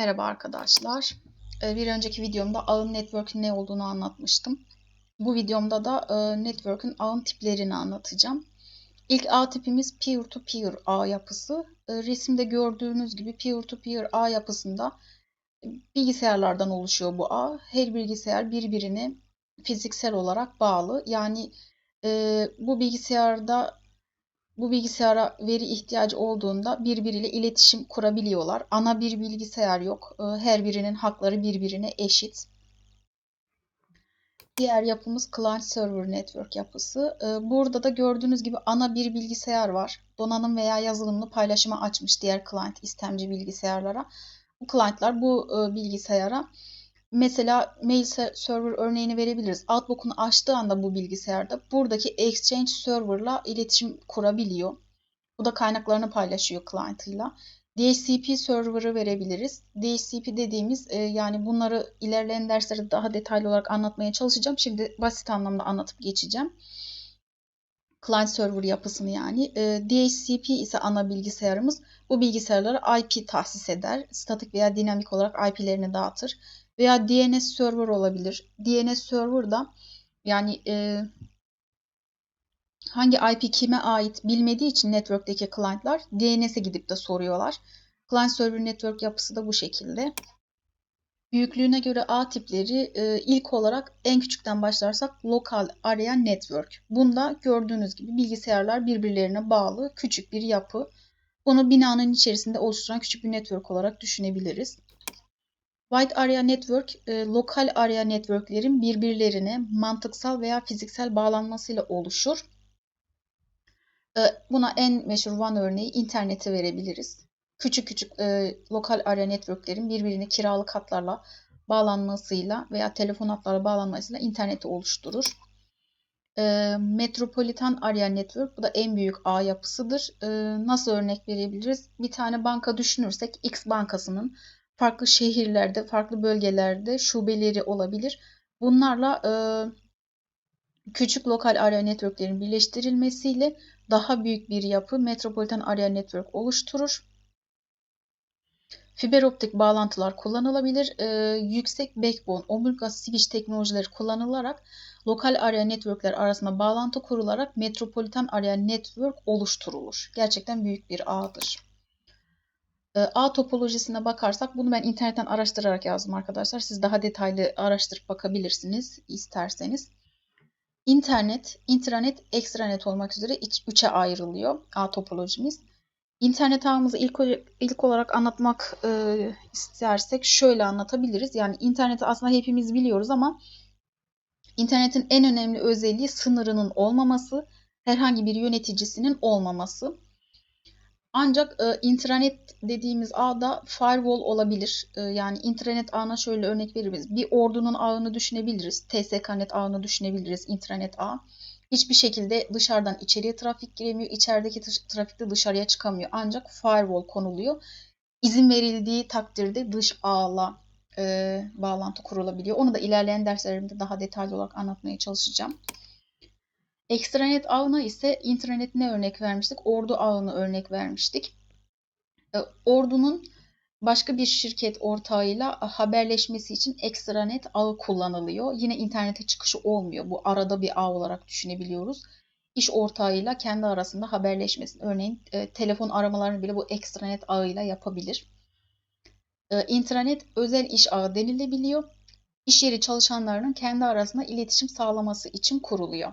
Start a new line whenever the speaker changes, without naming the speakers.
Merhaba arkadaşlar. Ee, Bir önceki videomda ağın network'ün ne olduğunu anlatmıştım. Bu videomda da e, network'ün ağın tiplerini anlatacağım. İlk ağ tipimiz peer-to-peer ağ yapısı. E, Resimde gördüğünüz gibi peer-to-peer ağ yapısında bilgisayarlardan oluşuyor bu ağ. Her bilgisayar birbirine fiziksel olarak bağlı. Yani e, bu bilgisayarda bu bilgisayara veri ihtiyacı olduğunda birbiriyle iletişim kurabiliyorlar. Ana bir bilgisayar yok. Ee, Her birinin hakları birbirine eşit. Diğer yapımız client server network yapısı. Ee, Burada da gördüğünüz gibi ana bir bilgisayar var. Donanım veya yazılımlı paylaşıma açmış diğer client istemci bilgisayarlara. Bu client'lar bu e, bilgisayara Mesela mail server örneğini verebiliriz. Outlook'unu açtığı anda bu bilgisayarda buradaki Exchange server'la iletişim kurabiliyor. Bu da kaynaklarını paylaşıyor client'ıyla. DHCP server'ı verebiliriz. DHCP dediğimiz e, yani bunları ilerleyen derslerde daha detaylı olarak anlatmaya çalışacağım. Şimdi basit anlamda anlatıp geçeceğim. Client server yapısını yani. E, DHCP ise ana bilgisayarımız. Bu bilgisayarlara IP tahsis eder. Statik veya dinamik olarak IP'lerini dağıtır veya DNS server olabilir. DNS server da yani e, hangi IP kime ait bilmediği için network'teki client'lar DNS'e gidip de soruyorlar. Client server network yapısı da bu şekilde. Büyüklüğüne göre ağ tipleri e, ilk olarak en küçükten başlarsak lokal area network. Bunda gördüğünüz gibi bilgisayarlar birbirlerine bağlı küçük bir yapı. Bunu binanın içerisinde oluşturan küçük bir network olarak düşünebiliriz. Wide Area Network, e, lokal area networklerin birbirlerine mantıksal veya fiziksel bağlanmasıyla oluşur. E, buna en meşhur one örneği interneti verebiliriz. Küçük küçük e, lokal area networklerin birbirine kiralık hatlarla bağlanmasıyla veya telefon hatlarla bağlanmasıyla interneti oluşturur. Metropolitan Area Network bu da en büyük ağ yapısıdır. Nasıl örnek verebiliriz? Bir tane banka düşünürsek X bankasının farklı şehirlerde, farklı bölgelerde şubeleri olabilir. Bunlarla e, küçük lokal area networklerin birleştirilmesiyle daha büyük bir yapı Metropolitan Area Network oluşturur. Fiber optik bağlantılar kullanılabilir. E, yüksek backbone, omurga switch teknolojileri kullanılarak lokal area networkler arasında bağlantı kurularak Metropolitan Area Network oluşturulur. Gerçekten büyük bir ağdır. Ağ topolojisine bakarsak bunu ben internetten araştırarak yazdım arkadaşlar. Siz daha detaylı araştırıp bakabilirsiniz isterseniz. İnternet, intranet, ekstranet olmak üzere üçe ayrılıyor ağ topolojimiz. İnternet ağımızı ilk, ilk olarak anlatmak e, istersek şöyle anlatabiliriz. Yani interneti aslında hepimiz biliyoruz ama internetin en önemli özelliği sınırının olmaması, herhangi bir yöneticisinin olmaması. Ancak e, intranet dediğimiz ağda firewall olabilir. E, yani intranet ağına şöyle örnek veririz. Bir ordunun ağını düşünebiliriz. TSKnet ağını düşünebiliriz. intranet ağ. Hiçbir şekilde dışarıdan içeriye trafik giremiyor. İçerideki trafik de dışarıya çıkamıyor. Ancak firewall konuluyor. İzin verildiği takdirde dış ağla e, bağlantı kurulabiliyor. Onu da ilerleyen derslerimde daha detaylı olarak anlatmaya çalışacağım. Ekstranet ağına ise intranet ne örnek vermiştik? Ordu ağını örnek vermiştik. E, ordunun başka bir şirket ortağıyla haberleşmesi için ekstranet ağı kullanılıyor. Yine internete çıkışı olmuyor. Bu arada bir ağ olarak düşünebiliyoruz. İş ortağıyla kendi arasında haberleşmesini, örneğin e, telefon aramalarını bile bu ekstranet ağıyla yapabilir. E, intranet özel iş ağı denilebiliyor. İş yeri çalışanlarının kendi arasında iletişim sağlaması için kuruluyor.